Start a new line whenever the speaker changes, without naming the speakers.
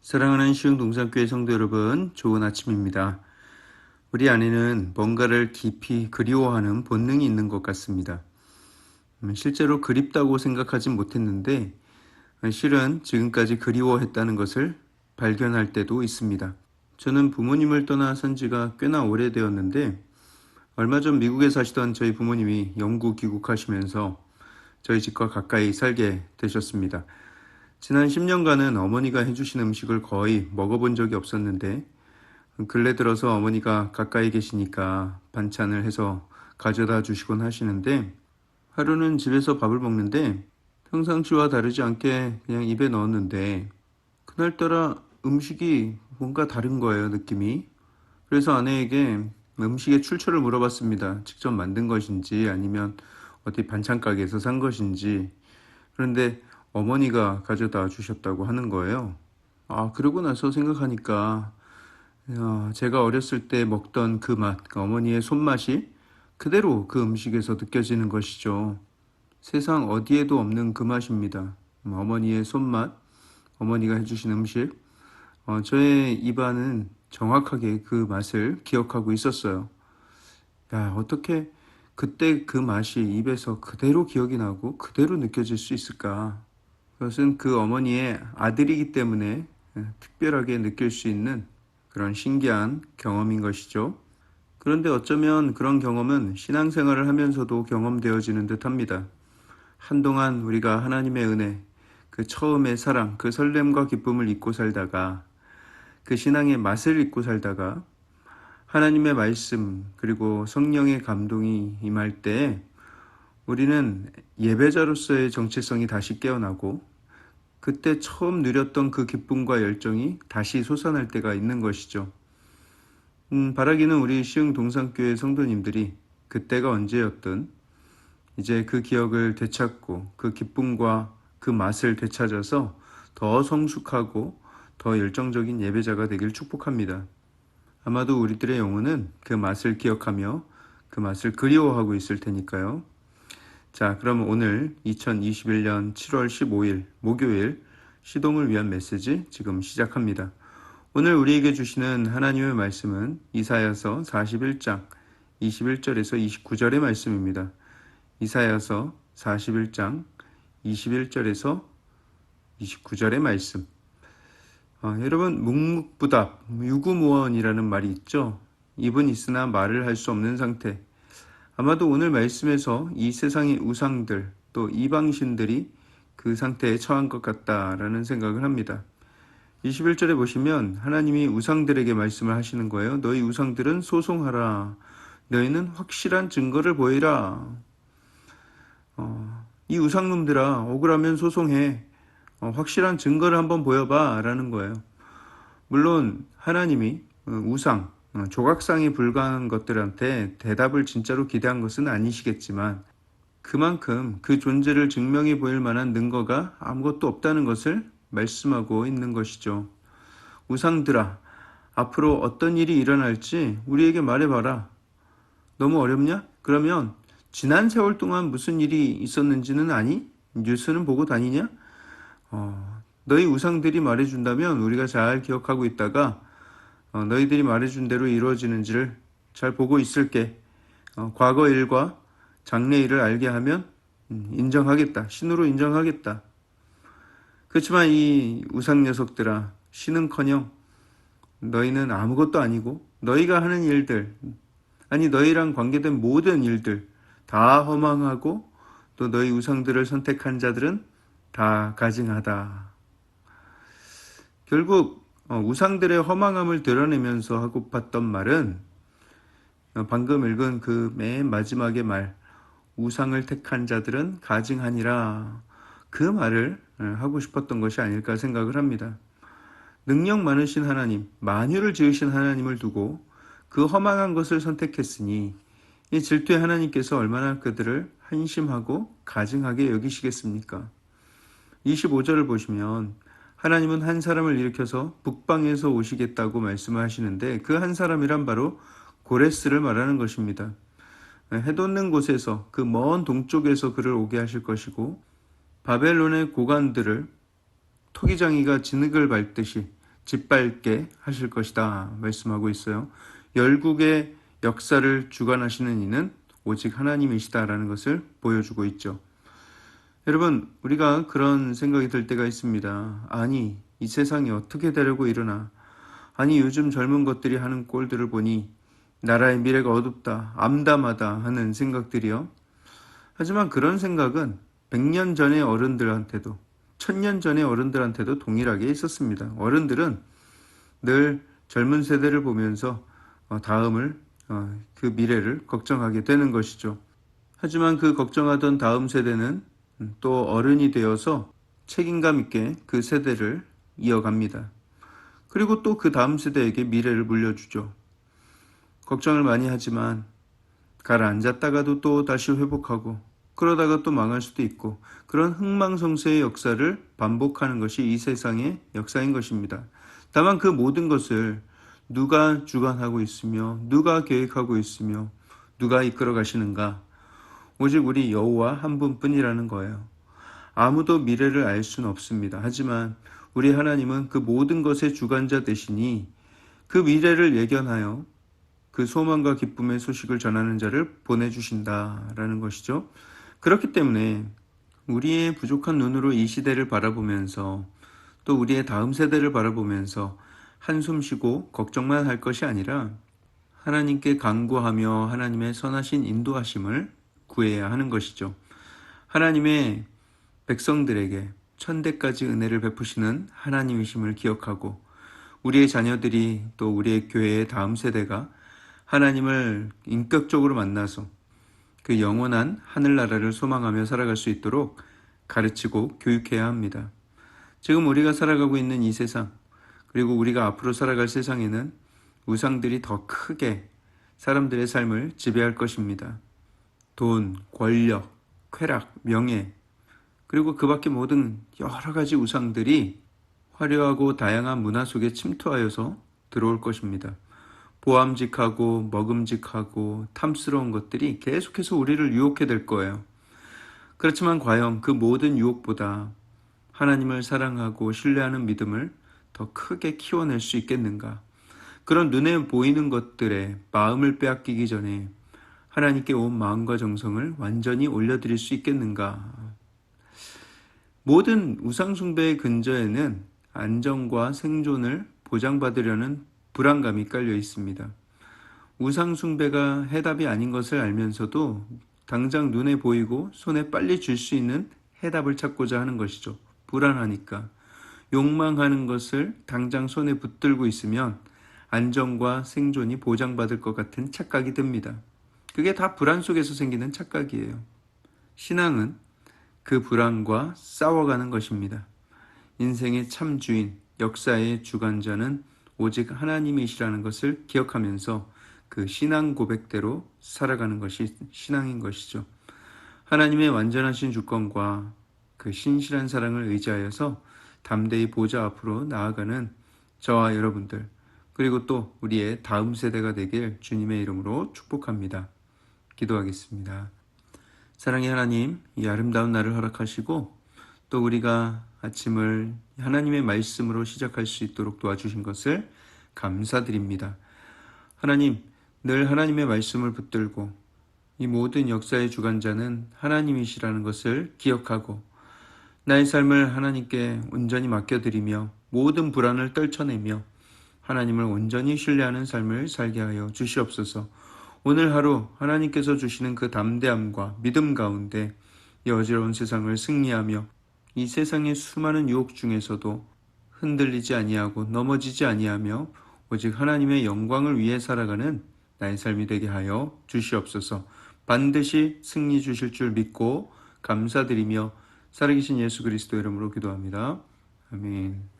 사랑하는 시흥동산교회 성도 여러분, 좋은 아침입니다. 우리 안에는 뭔가를 깊이 그리워하는 본능이 있는 것 같습니다. 음, 실제로 그립다고 생각하진 못했는데, 실은 지금까지 그리워했다는 것을 발견할 때도 있습니다. 저는 부모님을 떠나 산 지가 꽤나 오래되었는데, 얼마 전 미국에 사시던 저희 부모님이 영국 귀국하시면서 저희 집과 가까이 살게 되셨습니다. 지난 10년간은 어머니가 해주신 음식을 거의 먹어본 적이 없었는데, 근래 들어서 어머니가 가까이 계시니까 반찬을 해서 가져다 주시곤 하시는데, 하루는 집에서 밥을 먹는데, 평상시와 다르지 않게 그냥 입에 넣었는데, 그날따라 음식이 뭔가 다른 거예요, 느낌이. 그래서 아내에게 음식의 출처를 물어봤습니다. 직접 만든 것인지 아니면 어디 반찬 가게에서 산 것인지. 그런데 어머니가 가져다 주셨다고 하는 거예요. 아, 그러고 나서 생각하니까 야, 제가 어렸을 때 먹던 그 맛, 그 어머니의 손맛이 그대로 그 음식에서 느껴지는 것이죠. 세상 어디에도 없는 그 맛입니다. 음, 어머니의 손맛, 어머니가 해주신 음식. 어, 저의 입안은 정확하게 그 맛을 기억하고 있었어요. 야, 어떻게 그때 그 맛이 입에서 그대로 기억이 나고 그대로 느껴질 수 있을까? 그것은 그 어머니의 아들이기 때문에 예, 특별하게 느낄 수 있는 그런 신기한 경험인 것이죠. 그런데 어쩌면 그런 경험은 신앙생활을 하면서도 경험되어지는 듯 합니다. 한동안 우리가 하나님의 은혜, 그 처음의 사랑, 그 설렘과 기쁨을 잊고 살다가 그 신앙의 맛을 잊고 살다가 하나님의 말씀 그리고 성령의 감동이 임할 때 우리는 예배자로서의 정체성이 다시 깨어나고 그때 처음 누렸던 그 기쁨과 열정이 다시 솟아날 때가 있는 것이죠. 음, 바라기는 우리 시흥 동산교회 성도님들이 그때가 언제였든 이제 그 기억을 되찾고 그 기쁨과 그 맛을 되찾아서 더 성숙하고 더 열정적인 예배자가 되길 축복합니다. 아마도 우리들의 영혼은 그 맛을 기억하며 그 맛을 그리워하고 있을 테니까요. 자, 그럼 오늘 2021년 7월 15일 목요일 시동을 위한 메시지 지금 시작합니다. 오늘 우리에게 주시는 하나님의 말씀은 이사야서 41장 21절에서 29절의 말씀입니다. 이사야서 41장 21절에서 29절의 말씀. 어, 여러분 묵묵부답, 유구무원이라는 말이 있죠. 입은 있으나 말을 할 수 없는 상태. 아마도 오늘 말씀에서 이 세상의 우상들 또 이방신들이 그 상태에 처한 것 같다라는 생각을 합니다. 21절에 보시면 하나님이 우상들에게 말씀을 하시는 거예요. 너희 우상들은 소송하라. 너희는 확실한 증거를 보이라. 어, 이 우상놈들아 억울하면 소송해. 어, 확실한 증거를 한번 보여봐 라는 거예요. 물론 하나님이 어, 우상, 어, 조각상에 불과한 것들한테 대답을 진짜로 기대한 것은 아니시겠지만 그만큼 그 존재를 증명해 보일 만한 능거가 아무것도 없다는 것을 말씀하고 있는 것이죠. 우상들아, 앞으로 어떤 일이 일어날지 우리에게 말해봐라. 너무 어렵냐? 그러면 지난 세월 동안 무슨 일이 있었는지는 아니? 뉴스는 보고 다니냐? 어, 너희 우상들이 말해준다면 우리가 잘 기억하고 있다가 어, 너희들이 말해준 대로 이루어지는지를 잘 보고 있을게. 어, 과거 일과 장래 일을 알게 하면 음, 인정하겠다. 신으로 인정하겠다. 그렇지만 이 우상 녀석들아, 신은커녕 너희는 아무것도 아니고 너희가 하는 일들, 아니 너희랑 관계된 모든 일들 다 허망하고 또 너희 우상들을 선택한 자들은 다 가증하다. 결국 어, 우상들의 허망함을 드러내면서 하고 봤던 말은 어, 방금 읽은 그 맨 마지막의 말 우상을 택한 자들은 가증하니라 그 말을 어, 하고 싶었던 것이 아닐까 생각을 합니다. 능력 많으신 하나님, 만유를 지으신 하나님을 두고 그 허망한 것을 선택했으니 이 질투의 하나님께서 얼마나 그들을 한심하고 가증하게 여기시겠습니까? 25절을 보시면 하나님은 한 사람을 일으켜서 북방에서 오시겠다고 말씀을 하시는데 그 한 사람이란 바로 고레스를 말하는 것입니다. 해돋는 곳에서 그 먼 동쪽에서 그를 오게 하실 것이고 바벨론의 고관들을 토기장이가 진흙을 밟듯이 짓밟게 하실 것이다 말씀하고 있어요. 열국의 역사를 주관하시는 이는 오직 하나님이시다라는 것을 보여주고 있죠. 여러분, 우리가 그런 생각이 들 때가 있습니다. 아니, 이 세상이 어떻게 되려고 이러나? 아니, 요즘 젊은 것들이 하는 꼴들을 보니 나라의 미래가 어둡다, 암담하다 하는 생각들이요. 하지만 그런 생각은 100년 전의 어른들한테도, 1000년 전의 어른들한테도 동일하게 있었습니다. 어른들은 늘 젊은 세대를 보면서 어, 다음을, 어, 그 미래를 걱정하게 되는 것이죠. 하지만 그 걱정하던 다음 세대는 또 어른이 되어서 책임감 있게 그 세대를 이어갑니다. 그리고 또 그 다음 세대에게 미래를 물려주죠. 걱정을 많이 하지만 가라앉았다가도 또 다시 회복하고 그러다가 또 망할 수도 있고 그런 흥망성쇠의 역사를 반복하는 것이 이 세상의 역사인 것입니다. 다만 그 모든 것을 누가 주관하고 있으며 누가 계획하고 있으며 누가 이끌어 가시는가 오직 우리 여호와 한 분뿐이라는 거예요. 아무도 미래를 알 수는 없습니다. 하지만 우리 하나님은 그 모든 것의 주관자 되시니 그 미래를 예견하여 그 소망과 기쁨의 소식을 전하는 자를 보내주신다라는 것이죠. 그렇기 때문에 우리의 부족한 눈으로 이 시대를 바라보면서 또 우리의 다음 세대를 바라보면서 한숨 쉬고 걱정만 할 것이 아니라 하나님께 간구하며 하나님의 선하신 인도하심을 구해야 하는 것이죠. 하나님의 백성들에게 천대까지 은혜를 베푸시는 하나님이심을 기억하고 우리의 자녀들이 또 우리의 교회의 다음 세대가 하나님을 인격적으로 만나서 그 영원한 하늘나라를 소망하며 살아갈 수 있도록 가르치고 교육해야 합니다. 지금 우리가 살아가고 있는 이 세상, 그리고 우리가 앞으로 살아갈 세상에는 우상들이 더 크게 사람들의 삶을 지배할 것입니다. 돈, 권력, 쾌락, 명예, 그리고 그 밖에 모든 여러 가지 우상들이 화려하고 다양한 문화 속에 침투하여서 들어올 것입니다. 보암직하고 먹음직하고 탐스러운 것들이 계속해서 우리를 유혹해 될 거예요. 그렇지만 과연 그 모든 유혹보다 하나님을 사랑하고 신뢰하는 믿음을 더 크게 키워낼 수 있겠는가? 그런 눈에 보이는 것들에 마음을 빼앗기기 전에 하나님께 온 마음과 정성을 완전히 올려드릴 수 있겠는가? 모든 우상숭배의 근저에는 안정과 생존을 보장받으려는 불안감이 깔려 있습니다. 우상숭배가 해답이 아닌 것을 알면서도 당장 눈에 보이고 손에 빨리 줄 수 있는 해답을 찾고자 하는 것이죠. 불안하니까. 욕망하는 것을 당장 손에 붙들고 있으면 안정과 생존이 보장받을 것 같은 착각이 듭니다. 그게 다 불안 속에서 생기는 착각이에요. 신앙은 그 불안과 싸워가는 것입니다. 인생의 참 주인, 역사의 주관자는 오직 하나님이시라는 것을 기억하면서 그 신앙 고백대로 살아가는 것이 신앙인 것이죠. 하나님의 완전하신 주권과 그 신실한 사랑을 의지하여서 담대히 보좌 앞으로 나아가는 저와 여러분들, 그리고 또 우리의 다음 세대가 되길 주님의 이름으로 축복합니다. 기도하겠습니다. 사랑의 하나님, 이 아름다운 날을 허락하시고 또 우리가 아침을 하나님의 말씀으로 시작할 수 있도록 도와주신 것을 감사드립니다. 하나님, 늘 하나님의 말씀을 붙들고 이 모든 역사의 주관자는 하나님이시라는 것을 기억하고 나의 삶을 하나님께 온전히 맡겨드리며 모든 불안을 떨쳐내며 하나님을 온전히 신뢰하는 삶을 살게 하여 주시옵소서. 오늘 하루 하나님께서 주시는 그 담대함과 믿음 가운데 이 어지러운 세상을 승리하며 이 세상의 수많은 유혹 중에서도 흔들리지 아니하고 넘어지지 아니하며 오직 하나님의 영광을 위해 살아가는 나의 삶이 되게 하여 주시옵소서. 반드시 승리 주실 줄 믿고 감사드리며 살아계신 예수 그리스도 이름으로 기도합니다. 아멘.